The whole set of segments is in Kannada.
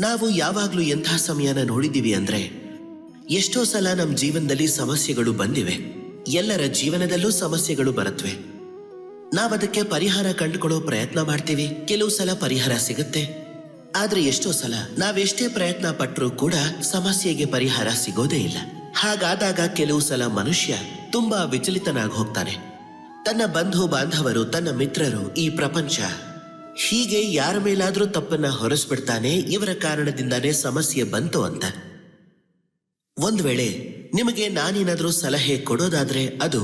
ನಾವು ಯಾವಾಗ್ಲೂ ಎಂಥ ಸಮಯನ ನೋಡಿದ್ದೀವಿ ಅಂದ್ರೆ, ಎಷ್ಟೋ ಸಲ ನಮ್ಮ ಜೀವನದಲ್ಲಿ ಸಮಸ್ಯೆಗಳು ಬಂದಿವೆ. ಎಲ್ಲರ ಜೀವನದಲ್ಲೂ ಸಮಸ್ಯೆಗಳು ಬರುತ್ತವೆ ನಾವದಕ್ಕೆ ಪರಿಹಾರ ಕಂಡುಕೊಳ್ಳೋ ಪ್ರಯತ್ನ ಮಾಡ್ತೀವಿ. ಕೆಲವು ಸಲ ಪರಿಹಾರ ಸಿಗುತ್ತೆ. ಆದ್ರೆ ಎಷ್ಟೋ ಸಲ ನಾವೆಷ್ಟೇ ಪ್ರಯತ್ನ ಪಟ್ಟರೂ ಕೂಡ ಸಮಸ್ಯೆಗೆ ಪರಿಹಾರ ಸಿಗೋದೇ ಇಲ್ಲ. ಹಾಗಾದಾಗ ಕೆಲವು ಸಲ ಮನುಷ್ಯ ತುಂಬಾ ವಿಚಲಿತನಾಗಿ ಹೋಗ್ತಾನೆ. ತನ್ನ ಬಂಧು ಬಾಂಧವರು ತನ್ನ ಮಿತ್ರರು, ಈ ಪ್ರಪಂಚ ಹೀಗೆ ಯಾರ ಮೇಲಾದ್ರೂ ತಪ್ಪನ್ನ ಹೊರಸ್ಬಿಡ್ತಾನೆ, ಇವರ ಕಾರಣದಿಂದಾನೇ ಸಮಸ್ಯೆ ಬಂತು ಅಂತ. ಒಂದ್ ವೇಳೆ ನಿಮಗೆ ನಾನೇನಾದ್ರೂ ಸಲಹೆ ಕೊಡೋದಾದ್ರೆ ಅದು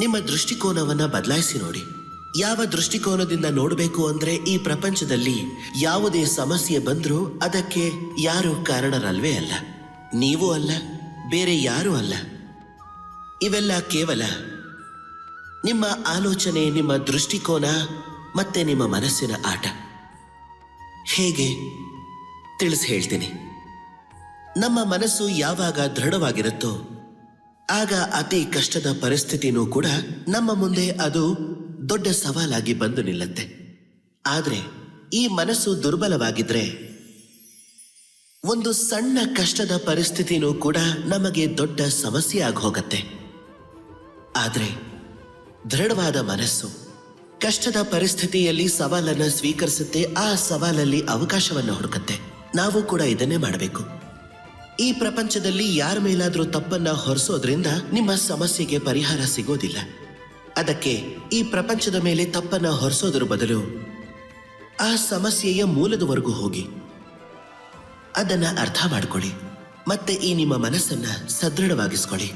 ನಿಮ್ಮ ದೃಷ್ಟಿಕೋನವನ್ನ ಬದಲಾಯಿಸಿ ನೋಡಿ. ಯಾವ ದೃಷ್ಟಿಕೋನದಿಂದ ನೋಡಬೇಕು ಅಂದ್ರೆ ಈ ಪ್ರಪಂಚದಲ್ಲಿ ಯಾವುದೇ ಸಮಸ್ಯೆ ಬಂದ್ರೂ ಅದಕ್ಕೆ ಯಾರು ಕಾರಣರಲ್ವೇ ಅಲ್ಲ. ನೀವು ಅಲ್ಲ, ಬೇರೆ ಯಾರೂ ಅಲ್ಲ. ಇವೆಲ್ಲ ಕೇವಲ ನಿಮ್ಮ ಆಲೋಚನೆ, ನಿಮ್ಮ ದೃಷ್ಟಿಕೋನ ಮತ್ತೆ ನಿಮ್ಮ ಮನಸ್ಸಿನ ಆಟ. ಹೇಗೆ? ತಿಳಿಸಿ ಹೇಳ್ತೀನಿ. ನಮ್ಮ ಮನಸ್ಸು ಯಾವಾಗ ದೃಢವಾಗಿರುತ್ತೋ, ಆಗ ಅತಿ ಕಷ್ಟದ ಪರಿಸ್ಥಿತಿನೂ ಕೂಡ ನಮ್ಮ ಮುಂದೆ ಅದು ದೊಡ್ಡ ಸವಾಲಾಗಿ ಬಂದು ನಿಲ್ಲತ್ತೆ. ಆದರೆ ಈ ಮನಸ್ಸು ದುರ್ಬಲವಾಗಿದ್ರೆ, ಒಂದು ಸಣ್ಣ ಕಷ್ಟದ ಪರಿಸ್ಥಿತಿನೂ ಕೂಡ ನಮಗೆ ದೊಡ್ಡ ಸಮಸ್ಯೆ ಆಗಿ ಹೋಗತ್ತೆ. ಆದರೆ ದೃಢವಾದ ಮನಸ್ಸು ಕಷ್ಟದ ಪರಿಸ್ಥಿತಿಯಲ್ಲಿ ಸವಾಲನ್ನು ಸ್ವೀಕರಿಸುತ್ತೆ, ಆ ಸವಾಲಲ್ಲಿ ಅವಕಾಶವನ್ನು ಹುಡುಕುತ್ತೆ. ನಾವು ಕೂಡ ಇದನ್ನೇ ಮಾಡಬೇಕು. ಈ ಪ್ರಪಂಚದಲ್ಲಿ ಯಾರ ಮೇಲಾದರೂ ತಪ್ಪನ್ನ ಹೊರಿಸೋದ್ರಿಂದ ನಿಮ್ಮ ಸಮಸ್ಯೆಗೆ ಪರಿಹಾರ ಸಿಗೋದಿಲ್ಲ. ಅದಕ್ಕೆ ಈ ಪ್ರಪಂಚದ ಮೇಲೆ ತಪ್ಪನ್ನ ಹೊರಿಸೋದ್ರ ಬದಲು ಆ ಸಮಸ್ಯೆಯ ಮೂಲದವರೆಗೂ ಹೋಗಿ. ಅದನ್ನ ಅರ್ಥ ಮಾಡ್ಕೊಳ್ಳಿ. ಮತ್ತೆ ಈ ನಿಮ್ಮ ಮನಸ್ಸನ್ನ ಸದೃಢವಾಗಿಸ್ಕೊಳ್ಳಿ.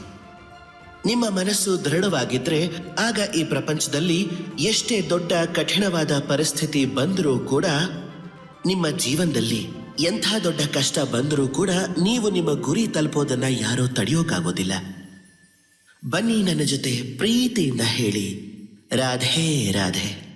ನಿಮ್ಮ ಮನಸ್ಸು ದೃಢವಾಗಿದ್ರೆ ಆಗ ಈ ಪ್ರಪಂಚದಲ್ಲಿ ಎಷ್ಟೇ ದೊಡ್ಡ ಕಠಿಣವಾದ ಪರಿಸ್ಥಿತಿ ಬಂದರೂ ಕೂಡ ನಿಮ್ಮ ಜೀವನದಲ್ಲಿ ಎಂಥ ದೊಡ್ಡ ಕಷ್ಟ ಬಂದರೂ ಕೂಡ ನೀವು ನಿಮ್ಮ ಗುರಿ ತಲುಪೋದನ್ನ ಯಾರೂ ತಡೆಯೋಕ್ಕಾಗೋದಿಲ್ಲ ಬನ್ನಿ ನನ್ನ ಜೊತೆ ಪ್ರೀತಿಯಿಂದ ಹೇಳಿ. ರಾಧೆ ರಾಧೆ.